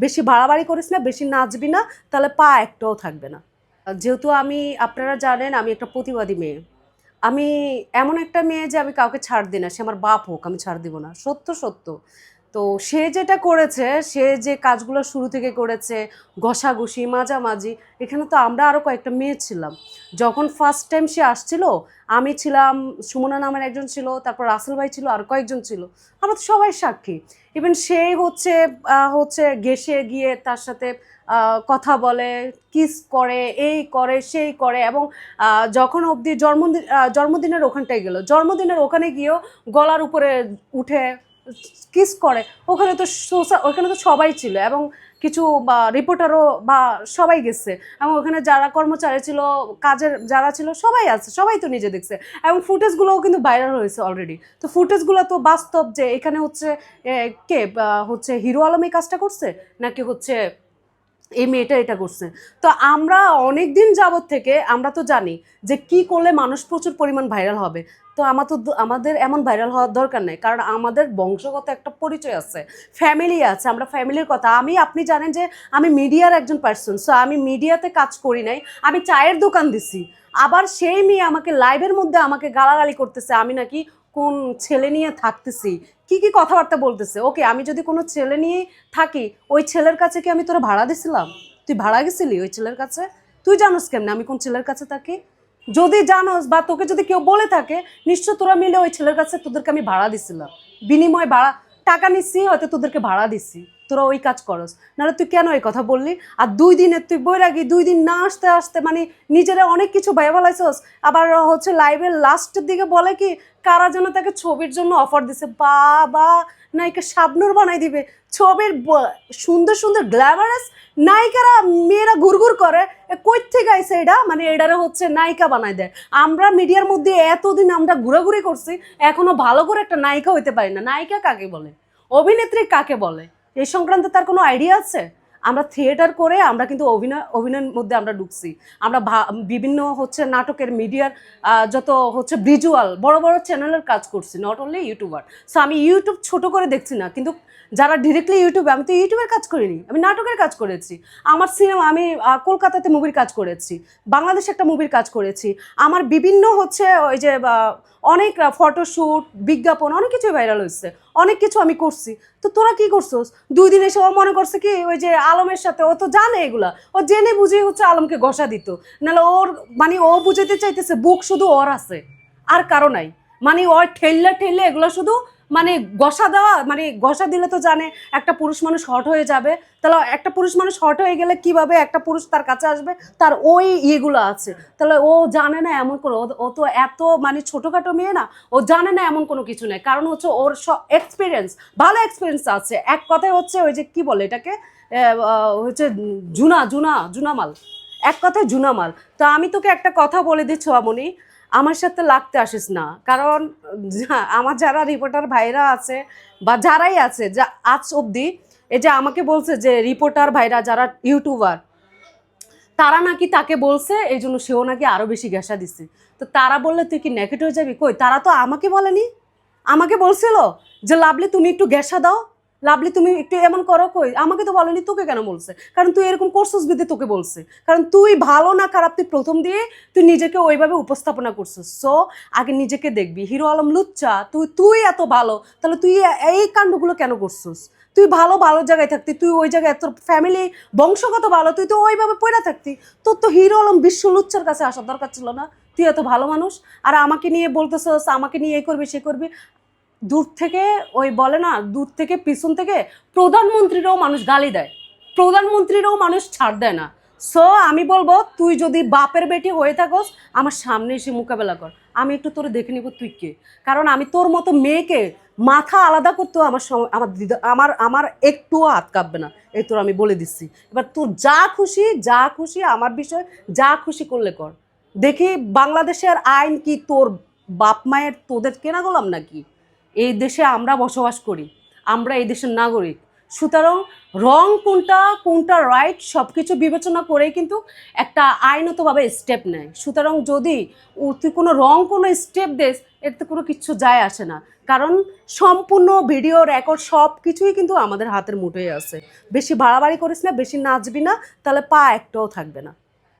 বেশি বাড়াবাড়ি করিস না, বেশি নাচবি না, তাহলে পা একটাও থাকবে না। যেহেতু আমি, আপনারা জানেন আমি একটা প্রতিবাদী মেয়ে। আমি এমন একটা মেয়ে যে আমি কাউকে ছাড় দিই না, সে আমার বাপ হোক, আমি ছাড় দিব না। সত্য সত্য। তো সে যেটা করেছে, সে যে কাজগুলো শুরু থেকে করেছে, ঘষাঘষি, মাঝামাঝি, এখানে তো আমরা আরও কয়েকটা মেয়ে ছিলাম। যখন ফার্স্ট টাইম সে আসছিল, আমি ছিলাম, সুমনা নামের একজন ছিল, তারপর রাসেল ভাই ছিল, আর কয়েকজন ছিল। আমরা তো সবাই সাক্ষী। ইভেন সে হচ্ছে হচ্ছে গেসে গিয়ে তার সাথে কথা বলে কিস করে, এই করে, সেই করে, এবং যখন অবধি জন্মদিন জন্মদিনের ওখানটায় গেল। জন্মদিনের ওখানে গিয়েও গলার উপরে উঠে কিস করে। ওখানে তো ওখানে তো সবাই ছিল এবং কিছু, বা রিপোর্টারও বা সবাই গেছে। এবং ওখানে যারা কর্মচারী ছিল, কাজের যারা ছিল, সবাই আছে, সবাই তো নিজে দেখছে। এবং ফুটেজগুলোও কিন্তু ভাইরাল হয়েছে অলরেডি তো ফুটেজগুলো তো বাস্তব যে এখানে হচ্ছে কে হচ্ছে হিরো আলম এই কাজটা করছে? নাকি হচ্ছে এই মেয়েটা এটা করছে। তো আমরা অনেক দিন যাবৎ থেকে আমরা তো জানি যে কি করলে মানুষ প্রচুর পরিমাণ ভাইরাল হবে। তো আমার তো আমাদের এমন ভাইরাল হওয়ার দরকার নেই, কারণ আমাদের বংশগত একটা পরিচয় আছে ফ্যামিলি আছে, আমরা ফ্যামিলির কথা। আমি, আপনি জানেন যে আমি মিডিয়ার একজন পার্সন সো আমি মিডিয়াতে কাজ করি নাই, আমি চায়ের দোকান দিছি। আবার সেই মেয়ে আমাকে লাইভের মধ্যে আমাকে গালাগালি করতেছে, আমি নাকি কোন ছেলে নিয়ে থাকতেছি কি কি কথাবার্তা বলতেছে? ওকে, আমি যদি কোনো ছেলে নিয়ে থাকি, ওই ছেলের কাছে কি আমি তোরা ভাড়া দিছিলাম? তুই ভাড়া গেছিলি ওই ছেলের কাছে? তুই জানোস কেমনে আমি কোন ছেলের কাছে থাকি? যদি জানোস বা তোকে যদি কেউ বলে থাকে, নিশ্চয় তোরা মিলে ওই ছেলের কাছে তোদেরকে আমি ভাড়া দিছিলাম। বিনিময় ভাড়া, টাকা নিচ্ছি, হয়তো তোদেরকে ভাড়া দিছি। তোরা ওই কাজ করস। নাহলে তুই কেন এই কথা বললি? আর দুই দিনের তুই বৈরাগী, দুই দিন না আসতে আসতে মানে নিজেরা অনেক কিছু ভয় বলাইছস আবার হচ্ছে লাইভের লাস্টের দিকে বলে কি, কারা যেন তাকে ছবির জন্য অফার দিছে। বাবা, নায়িকা শাবনুর বানাই দিবে। ছবির সুন্দর সুন্দর গ্ল্যামারাস নায়িকারা, মেয়েরা ঘুরঘুর করে কই থেকে আইছে এটা? মানে এটারে হচ্ছে নায়িকা বানাই দেয়। আমরা মিডিয়ার মধ্যে এতদিন আমরা ঘোরাঘুরি করছি, এখনও ভালো করে একটা নায়িকা হইতে পারি না। নায়িকা কাকে বলে? অভিনেত্রী কাকে বলে? এই সংক্রান্ত তার কোনো আইডিয়া আছে? আমরা থিয়েটার করে আমরা কিন্তু অভিনয়, অভিনয়ের মধ্যে আমরা ঢুকছি। আমরা বিভিন্ন হচ্ছে নাটকের মিডিয়ার যত হচ্ছে ভিজুয়াল বড় বড় চ্যানেলের কাজ করছি নট অনলি ইউটিউবার সো আমি ইউটিউব ছোট করে দেখছি না, কিন্তু যারা ডিরেক্টলি ইউটিউবে আমি তো ইউটিউবের কাজ করিনি, আমি নাটকের কাজ করেছি। আমার সিনেমা আমি কলকাতাতে মুভির কাজ করেছি, বাংলাদেশে একটা মুভির কাজ করেছি। আমার বিভিন্ন হচ্ছে ওই যে অনেক ফটোশ্যুট বিজ্ঞাপন, অনেক কিছু ভাইরাল হয়েছে অনেক কিছু আমি করছি। তো তোরা কি করছোস? দুই দিন এসে ও মনে করছে কি, ওই যে আলমের সাথে, ও তো জানে এগুলা। ও জেনে বুঝে হচ্ছে আলমকে ঘষা দিত। নাহলে ওর মানে ও বুঝাতে চাইতেছে, বুক শুধু ওর আছে, আর কারও নাই। মানে ওর ঠেললে ঠেললে এগুলো শুধু মানে গসা দেওয়া মানে গসা দিলে তো জানে একটা পুরুষ মানুষ হট হয়ে যাবে। তাহলে একটা পুরুষ মানুষ হট হয়ে গেলে কীভাবে একটা পুরুষ তার কাছে আসবে? তার ওই ইয়েগুলো আছে। তাহলে ও জানে না এমন কোনো, ও- তো এত মানে ছোটোখাটো মেয়ে না, ও জানে না এমন কোনো কিছু নেই। কারণ হচ্ছে ওর সব এক্সপিরিয়েন্স ভালো এক্সপিরিয়েন্স আছে। এক কথায় হচ্ছে ওই যে কি বলে এটাকে? হচ্ছে জুনা জুনা, জুনামাল। এক কথায় জুনামাল। তা আমি তোকে একটা কথা বলে দিচ্ছ আমনি আমার সাথে লাগতে আসিস না। কারণ আমার যারা রিপোর্টার ভাইরা আছে বা যারাই আছে, যা, আজ অবধি এই যে আমাকে বলছে যে রিপোর্টার ভাইরা যারা ইউটিউবার তারা নাকি তাকে বলছে, এই জন্য সেও নাকি আরও বেশি গ্যাসা দিছে তো তারা বললে তুই কি নেগেটিভ হয়ে যাবি? কই, তারা তো আমাকে বলেনি। আমাকে বলছিল যে, লাভলে, তুমি একটু গ্যাসা দাও। লাভলি, তুমি একটু এমন করো কই? আমাকে তো বলেনি, তোকে কেন বলছে? কারণ তুই এরকম করছিস বিধে তোকে বলছে। কারণ তুই ভালো না খারাপ, তুই প্রথম দিয়ে তুই নিজেকে ওইভাবে উপস্থাপনা করছিস। সো আগে নিজেকে দেখবি। হিরো আলম লুচ্চা, তুই তুই এত ভালো, তাহলে তুই এই কাণ্ডগুলো কেন করছিস? তুই ভালো ভালো জায়গায় থাকতি, তুই ওই জায়গায় তোর ফ্যামিলি বংশগত ভালো, তুই তো ওইভাবে পড়ে থাকতি। তোর তো হিরো আলম বিশ্ব লুচ্চার কাছে আসার দরকার ছিল না? তুই এত ভালো মানুষ, আর আমাকে নিয়ে বলতেছস, আমাকে নিয়ে এই করবি, সে করবি দূর থেকে ওই বলে না, দূর থেকে পিছন থেকে প্রধানমন্ত্রীরাও মানুষ গালি দেয়। প্রধানমন্ত্রীরাও মানুষ ছাড় দেয় না। সো আমি বলব, তুই যদি বাপের বেটি হয়ে থাকস, আমার সামনে এসে মোকাবেলা কর। আমি একটু তোরে দেখে নিব তুই কে? কারণ আমি তোর মতো মেয়েকে মাথা আলাদা করতেও আমার আমার দিদা, আমার আমার একটুও হাত কাঁপবে না। এই তোর আমি বলে দিচ্ছি। এবার তোর যা খুশি যা খুশি, আমার বিষয় যা খুশি করলে কর। দেখি বাংলাদেশের আইন কি তোর বাপ মায়ের তোদের কেনা গোলাম নাকি? এই দেশে আমরা বসবাস করি, আমরা এই দেশের নাগরিক। সুতরাং রং কোনটা কোনটা রাইট সব কিছু বিবেচনা করেই কিন্তু একটা আইনতভাবে স্টেপ নেয়। সুতরাং যদি তুই কোনো রং কোনো স্টেপ দেস এতে কোনো কিছু যায় আসে না। কারণ সম্পূর্ণ ভিডিও রেকর্ড সব কিছুই কিন্তু আমাদের হাতের মুঠোয় আছে। বেশি বাড়াবাড়ি করিস না, বেশি নাচবি না, তাহলে পা একটাও থাকবে না।